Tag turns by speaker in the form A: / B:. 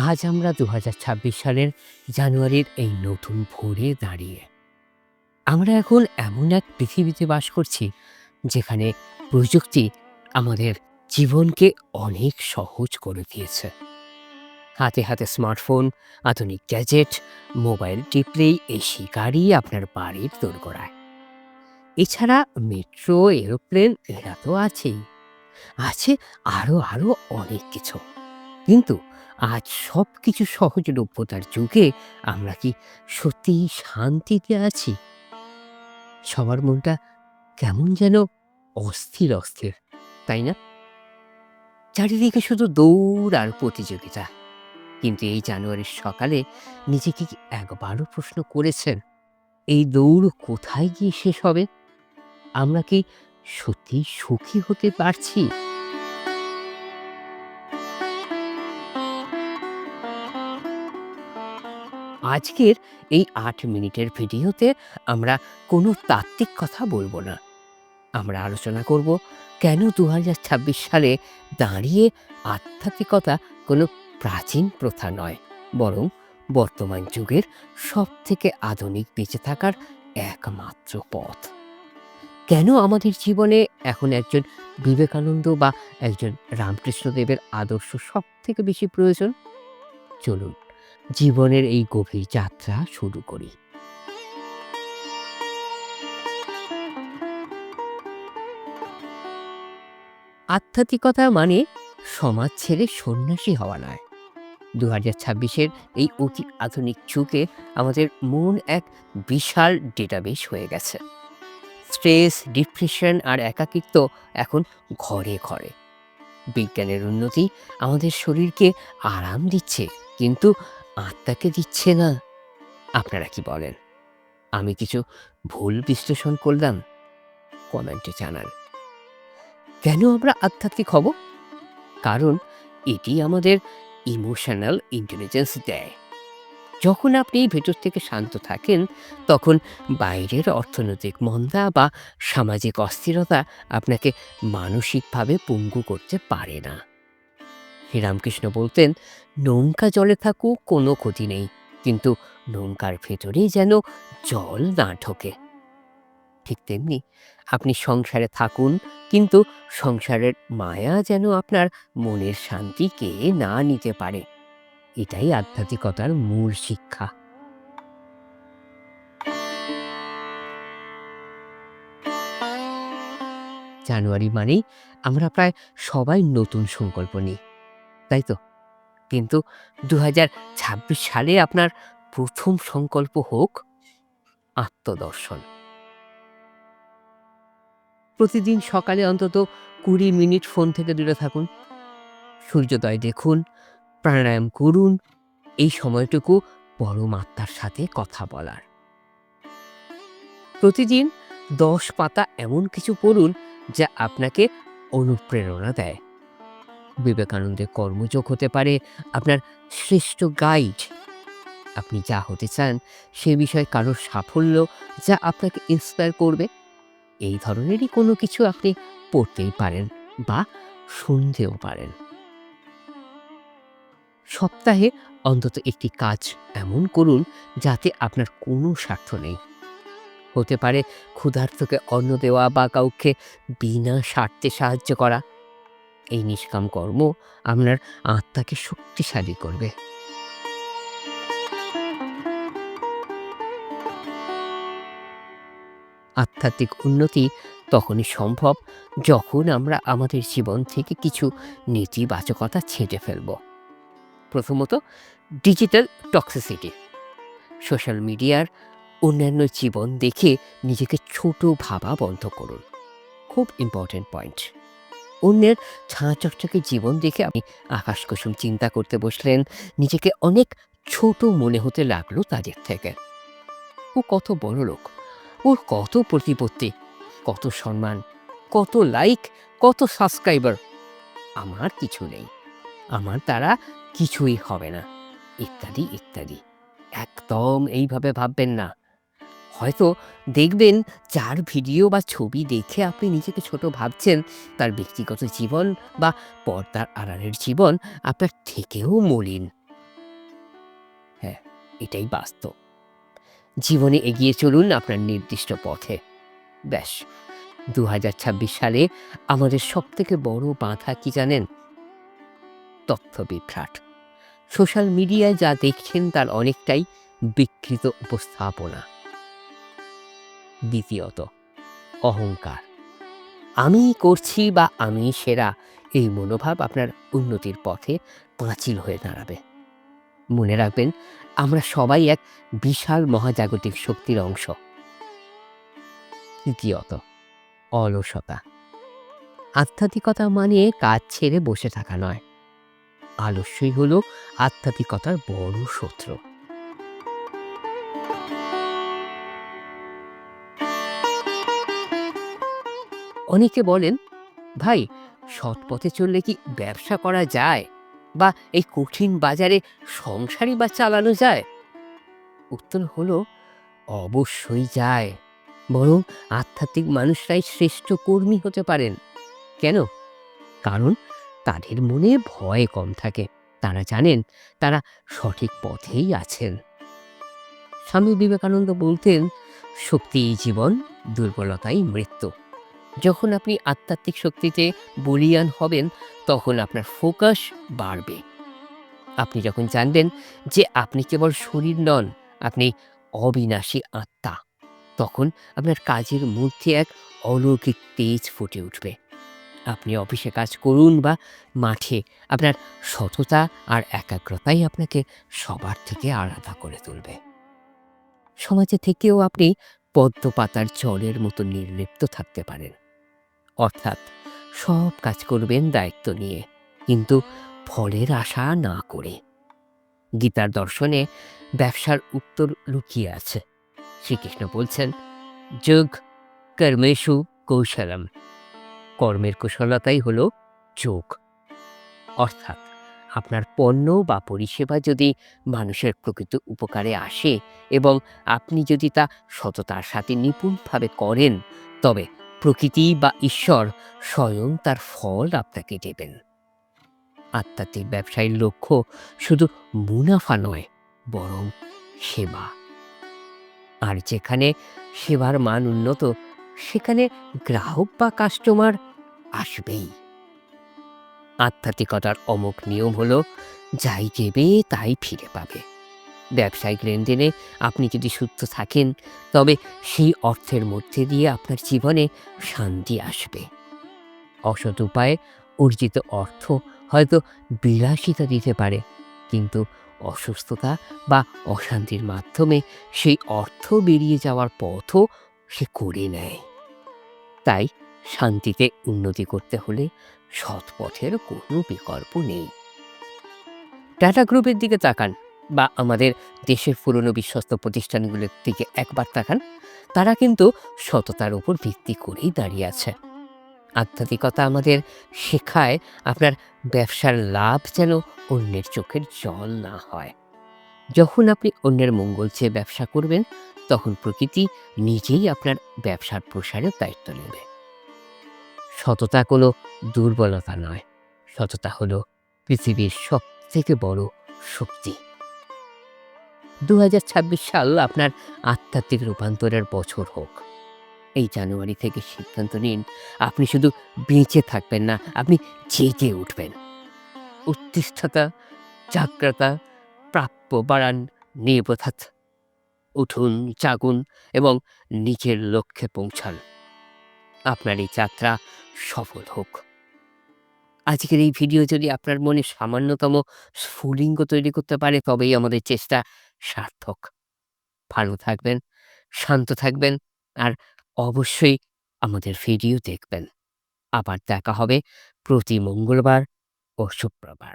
A: আজ আমরা দু হাজার ছাব্বিশ সালের জানুয়ারির এই নতুন ভোরে দাঁড়িয়ে। আমরা এখন এমন এক পৃথিবীতে বাস করছি, যেখানে প্রযুক্তি আমাদের জীবনকে অনেক সহজ করে দিয়েছে। হাতে হাতে স্মার্টফোন, আধুনিক গ্যাজেট, মোবাইল টিপলেই এসি গাড়ি আপনার বাড়ির দোরগোড়ায়। এছাড়া মেট্রো, এরোপ্লেন, এরা তো আছেই। আছে আরও আরও অনেক কিছু। কিন্তু আজ সব কিছু সহজলভ্যতার যুগে আমরা কি সত্যিই শান্তিতে আছি? সবার মনটা কেমন যেন অস্থির অস্থির, তাই না? চারিদিকে শুধু দৌড় আর প্রতিযোগিতা। কিন্তু এই জানুয়ারির সকালে নিজেকে কি একবারও প্রশ্ন করেছেন, এই দৌড় কোথায় গিয়ে শেষ হবে? আমরা কি সত্যি সুখী হতে পারছি? আজকের এই আট মিনিটের ভিডিওতে আমরা কোনো তাত্ত্বিক কথা বলব না। আমরা আলোচনা করব কেন দু হাজার ছাব্বিশ সালে দাঁড়িয়ে আধ্যাত্মিকতা কোনো প্রাচীন প্রথা নয়, বরং বর্তমান যুগের সব থেকে আধুনিক বেঁচে থাকার একমাত্র পথ। কেন আমাদের জীবনে এখন একজন বিবেকানন্দ বা একজন রামকৃষ্ণদেবের আদর্শ সব থেকে বেশি প্রয়োজন? চলুন জীবনের এই গভীর যাত্রা শুরু করি। আধ্যাত্মিকতা মানে সমাজ ছেড়ে সন্ন্যাসী হওয়া নয়। দু হাজার ছাব্বিশের এই অতি আধুনিক যুগে আমাদের মন এক বিশাল ডেটাবেস হয়ে গেছে। স্ট্রেস ডিপ্রেশন আর একাকিত্ব এখন ঘরে ঘরে। বিজ্ঞানের উন্নতি আমাদের শরীরকে আরাম দিচ্ছে, কিন্তু আত্মাকে দিচ্ছে না। আপনারা কি বলেন? আমি কিছু ভুল বিশ্লেষণ করলাম? কমেন্টে জানান। কেন আমরা আধ্যাত্মিক হব? কারণ এটি আমাদের ইমোশনাল ইন্টেলিজেন্স দেয়। যখন আপনি ভেতর থেকে শান্ত থাকেন, তখন বাইরের অর্থনৈতিক মন্দা বা সামাজিক অস্থিরতা আপনাকে মানসিকভাবে পঙ্গু করতে পারে না। শ্রীরামকৃষ্ণ বলতেন, নৌকা জলে থাকুক, কোনো ক্ষতি নেই। কিন্তু নৌকার ভেতরেই যেন জল না ঢোকে। ঠিক তেমনি আপনি সংসারে থাকুন, কিন্তু সংসারের মায়া যেন আপনার মনের শান্তিকে না নিতে পারে। এটাই আধ্যাত্মিকতার মূল শিক্ষা। জানুয়ারি মানেই আমরা প্রায় সবাই নতুন সংকল্প নিই। তাই তো? কিন্তু দু হাজার ছাব্বিশ সালে আপনার প্রথম সংকল্প হোক আত্মদর্শন। প্রতিদিন সকালে অন্তত কুড়ি মিনিট ফোন থেকে দূরে থাকুন। সূর্যোদয় দেখুন, প্রাণায়াম করুন, এই সময়টুকু পরম আত্মার সাথে কথা বলার। প্রতিদিন দশ পাতা এমন কিছু পড়ুন যা আপনাকে অনুপ্রেরণা দেয়। বিবেকানন্দের কর্মযোগ হতে পারে, আপনার শ্রেষ্ঠ গাইড। আপনি যা হতে চান সে বিষয়ে কারোর সাফল্য যা আপনাকে ইন্সপায়ার করবে, এই ধরনেরই কোনো কিছু আপনি পড়তেই পারেন বা শুনতেও পারেন। সপ্তাহে অন্তত একটি কাজ এমন করুন যাতে আপনার কোনো স্বার্থ নেই। হতে পারে ক্ষুধার্তকে অন্ন দেওয়া বা কাউকে বিনা স্বার্থে সাহায্য করা। এই নিষ্কাম কর্ম আপনার আত্মাকে শক্তিশালী করবে। আধ্যাত্মিক উন্নতি তখনই সম্ভব যখন আমরা আমাদের জীবন থেকে কিছু নেতিবাচকতা ছেঁটে ফেলব। প্রথমত, ডিজিটাল টক্সিসিটি। সোশ্যাল মিডিয়ার অন্যান্য জীবন দেখে নিজেকে ছোট ভাবা বন্ধ করুন। খুব ইম্পর্ট্যান্ট পয়েন্ট। অন্যের ছাঁ চকচকে জীবন দেখে আপনি আকাশ কুসুম চিন্তা করতে বসলেন। নিজেকে অনেক ছোট মনে হতে লাগল তাদের থেকে। ও কত বড় লোক। ওর কত প্রতিপত্তি, কত সম্মান, কত লাইক, কত সাবস্ক্রাইবার। আমার কিছু নেই। আমার দ্বারা কিছুই হবে না। ইত্যাদি ইত্যাদি। একদম এইভাবে ভাববেন না। হয়তো দেখবেন যার ভিডিও বা ছবি দেখে আপনি নিজেকে ছোট ভাবছেন, তার ব্যক্তিগত জীবন বা পর্দার আড়ালের জীবন আপনার থেকেও মলিন। হ্যাঁ এটাই বাস্তব। জীবনে এগিয়ে চলুন আপনার নির্দিষ্ট পথে। ব্যাস দু হাজার ছাব্বিশ সালে আমাদের সবথেকে বড় বাধা কি জানেন? তথ্য বিভ্রাট। সোশ্যাল মিডিয়ায় যা দেখছেন তার অনেকটাই বিকৃত উপস্থাপনা। দ্বিতীয়ত, অহংকার। আমি করছি বা আমি সেরা, এই মনোভাব আপনার উন্নতির পথে পাঁচিল হয়ে দাঁড়াবে। মনে রাখবেন, আমরা সবাই এক বিশাল মহাজাগতিক শক্তির অংশ। তৃতীয়ত, অলসতা। আধ্যাত্মিকতা মানে কাজ ছেড়ে বসে থাকা নয়। আলস্যই হল আধ্যাত্মিকতার বড় শত্রু। অনেকে বলেন, ভাই, সৎ পথে চললে কি ব্যবসা করা যায়? বা এই কঠিন বাজারে সংসারই বা চালানো যায়? উত্তর হলো, অবশ্যই যায়। বরং আধ্যাত্মিক মানুষরাই শ্রেষ্ঠ কর্মী হতে পারেন। কেন? কারণ তাদের মনে ভয় কম থাকে। তারা জানেন তারা সঠিক পথেই আছেন। স্বামী বিবেকানন্দ বলতেন শক্তিই জীবন, দুর্বলতাই মৃত্যু। যখন আপনি আধ্যাত্মিক শক্তিতে বলিয়ান হবেন, তখন আপনার ফোকাস বাড়বে। আপনি যখন জানবেন যে আপনি কেবল শরীর নন, আপনি অবিনাশী আত্মা, তখন আপনার কাজের মধ্যে এক অলৌকিক তেজ ফুটে উঠবে। আপনি অফিসে কাজ করুন বা মাঠে আপনার সততা আর একাগ্রতাই আপনাকে সবার থেকে আলাদা করে তুলবে। সমাজে থেকেও আপনি পদ্ম পাতার জলের মতো নির্লিপ্ত থাকতে পারেন। অর্থাৎ সব কাজ করবেন দায়িত্ব নিয়ে, কিন্তু ফলের আশা না করে। গীতার দর্শনে ব্যবসার উত্তর লুকিয়ে আছে। শ্রীকৃষ্ণ বলছেন, যোগ কর্মেশু কৌশলম। কর্মের কুশলতাই হলো যোগ। অর্থাৎ আপনার পণ্য বা পরিষেবা যদি মানুষের প্রকৃত উপকারে আসে এবং আপনি যদি তা সততার সাথে নিপুণভাবে করেন, তবে প্রকৃতি বা ঈশ্বর স্বয়ং তার ফল আপনাকে দেবেন। আধ্যাত্মিক ব্যবসায়ীর লক্ষ্য শুধু মুনাফা নয়, বরং সেবা। আর যেখানে সেবার মান উন্নত, সেখানে গ্রাহক বা কাস্টমার আসবেই। আধ্যাত্মিকতার অমুক নিয়ম হলো, যাই দেবে তাই ফিরে পাবে। ব্যবসায়িক লেনদেনে আপনি যদি সুস্থ থাকেন, তবে সেই অর্থের মধ্যে দিয়ে আপনার জীবনে শান্তি আসবে। অসৎ উপায়ে অর্জিত অর্থ হয়তো বিলাসিতা দিতে পারে, কিন্তু অসুস্থতা বা অশান্তির মাধ্যমে সেই অর্থ বেরিয়ে যাওয়ার পথও সে করে নেয়। তাই শান্তিতে উন্নতি করতে হলে সৎ পথের কোনো বিকল্প নেই। টাটা গ্রুপের দিকে তাকান। বা আমাদের দেশের পুরনো বিশ্বস্ত প্রতিষ্ঠানগুলোর দিকে একবার তাকান, তারা কিন্তু সততার উপর ভিত্তি করেই দাঁড়িয়ে আছে। আধ্যাত্মিকতা আমাদের শেখায় আপনার ব্যবসার লাভ যেন অন্যের চোখের জল না হয়। যখন আপনি অন্যের মঙ্গল চেয়ে ব্যবসা করবেন, তখন প্রকৃতি নিজেই আপনার ব্যবসার প্রসারের দায়িত্ব নেবে। সততা কোনো দুর্বলতা নয়, সততা হলো পৃথিবীর সব থেকে বড় শক্তি। দু হাজার ছাব্বিশ সাল আপনার আধ্যাত্মিক রূপান্তরের বছর হোক। এই জানুয়ারি থেকে সিদ্ধান্ত নিন, আপনি শুধু বেঁচে থাকবেন না, আপনি জেগে উঠবেন। উত্তিষ্ঠতা জাগ্রতা, প্রাপ্য বাড়ান নির্বোধাত উঠুন, জাগুন এবং নিজের লক্ষ্যে পৌঁছান। আপনার এই যাত্রা সফল হোক। আজকের এই ভিডিও যদি আপনার মনে সামান্যতম স্ফুলিঙ্গ তৈরি করতে পারে, তবেই আমাদের চেষ্টা সার্থক। ভালো থাকবেন, শান্ত থাকবেন আর অবশ্যই আমাদের ভিডিও দেখবেন। আবার দেখা হবে প্রতি মঙ্গলবার ও শুক্রবার।